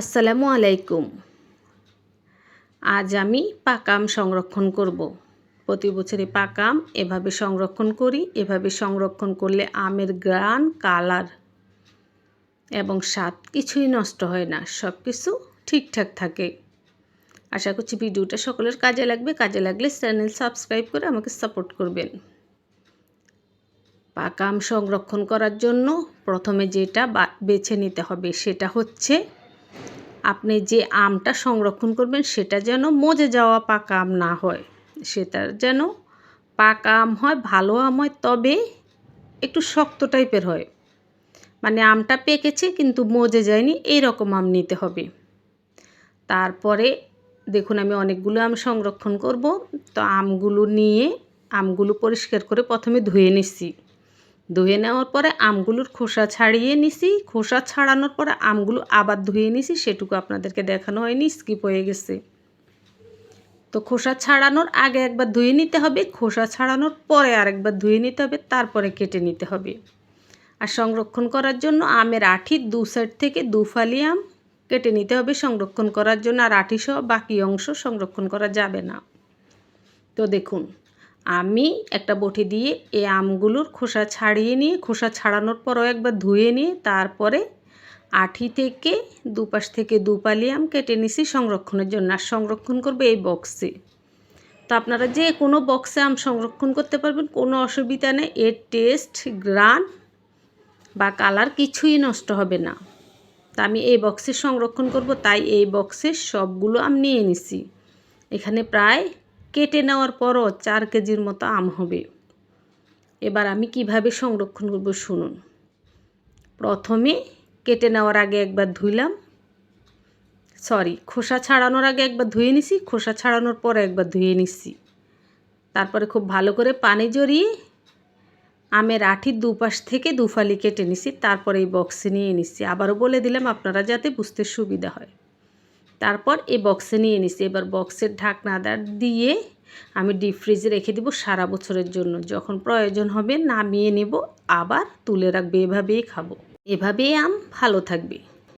আসসালামু আলাইকুম। আজ আমি পাকা আম সংরক্ষণ করব। প্রতি বছরে পাকাম, এভাবে সংরক্ষণ করি, এভাবে সংরক্ষণ করলে আমের গ্রান, কালার এবং স্বাদ কিছুই নষ্ট হয় না সব কিছু ঠিকঠাক থাকে। আশা করছি ভিডিওটা সকলের কাজে লাগবে, কাজে লাগলে চ্যানেল সাবস্ক্রাইব করে আমাকে সাপোর্ট করবেন। পাকাম সংরক্ষণ করার জন্য প্রথমে যেটা বেছে নিতে হবে সেটা হচ্ছে আপনি যে আমটা সংরক্ষণ করবেন, সেটা যেন মজে যাওয়া পাকা আম না হয়। সেটা যেন পাকা আম হয়, ভালো আম হয়, তবে একটু শক্ত টাইপের হয়। মানে আমটা পেকেছে, কিন্তু মজে যায়নি এই রকম আম নিতে হবে। তারপরে দেখুন, আমি অনেকগুলো আম সংরক্ষণ করব। তো আমগুলো নিয়ে, আমগুলো পরিষ্কার করে প্রথমে ধুয়ে নিচ্ছি। ধুয়ে নেওয়ার পরে আমগুলোর খোসা ছাড়িয়ে নিছি। খোসা ছাড়ানোর পরে আমগুলো আবার ধুয়ে নিছি, সেটুকু আপনাদেরকে দেখানো হয়নি স্কিপ হয়ে গেছে। তো খোসা ছাড়ানোর আগে একবার ধুয়ে নিতে হবে, খোসা ছাড়ানোর পরে আরেকবার ধুয়ে নিতে হবে, তারপরে কেটে নিতে হবে। আর সংরক্ষণ করার জন্য আমের আঠির দু সাইড থেকে দু ফালি আম কেটে নিতে হবে সংরক্ষণ করার জন্য, আর আঠি সহ বাকি অংশ সংরক্ষণ করা যাবে না। তো দেখুন আমি একটা বটি দিয়ে এই আমগুলোর খোসা ছাড়িয়ে নিয়ে, খোসা ছাড়ানোর পরও একবার ধুয়ে নিয়ে তারপরে আঠি থেকে দুপাশ থেকে দুপালি আম কেটে নিছি সংরক্ষণের জন্য। আর সংরক্ষণ করবে এই বক্সে। তো আপনারা যে কোনো বক্সে আম সংরক্ষণ করতে পারবেন, কোনো অসুবিধা নেই। এর টেস্ট, গ্রান বা কালার কিছুই নষ্ট হবে না। তা আমি এই বক্সে সংরক্ষণ করব, তাই এই বক্সে সবগুলো আম নিয়ে নিছি। এখানে প্রায় কেটে নেওয়ার পরও চার কেজির মতো আম হবে। এবার আমি কীভাবে সংরক্ষণ করব শুনুন। প্রথমে কেটে নেওয়ার আগে একবার ধুইলাম। সরি, খোসা ছাড়ানোর আগে একবার ধুয়ে নিছি, খোসা ছাড়ানোর পরে একবার ধুয়ে নিচ্ছি তারপরে খুব ভালো করে পানি জড়িয়ে আমের আঠির দুপাশ থেকে দুফালি কেটে নিছি, তারপরে এই বক্সে নিয়ে নিচ্ছি আবারও বলে দিলাম, আপনারা যাতে বুঝতে সুবিধা হয়। তারপর এই বক্সে নিয়ে নিছি। এবার বক্সের ঢাকনাদার দিয়ে আমি ডিপ ফ্রিজে রেখে দিব সারা বছরের জন্য। যখন প্রয়োজন হবে নামিয়ে নেব, আবার তুলে রাখবে। এভাবেই খাব। এভাবেই আম ভালো থাকবে।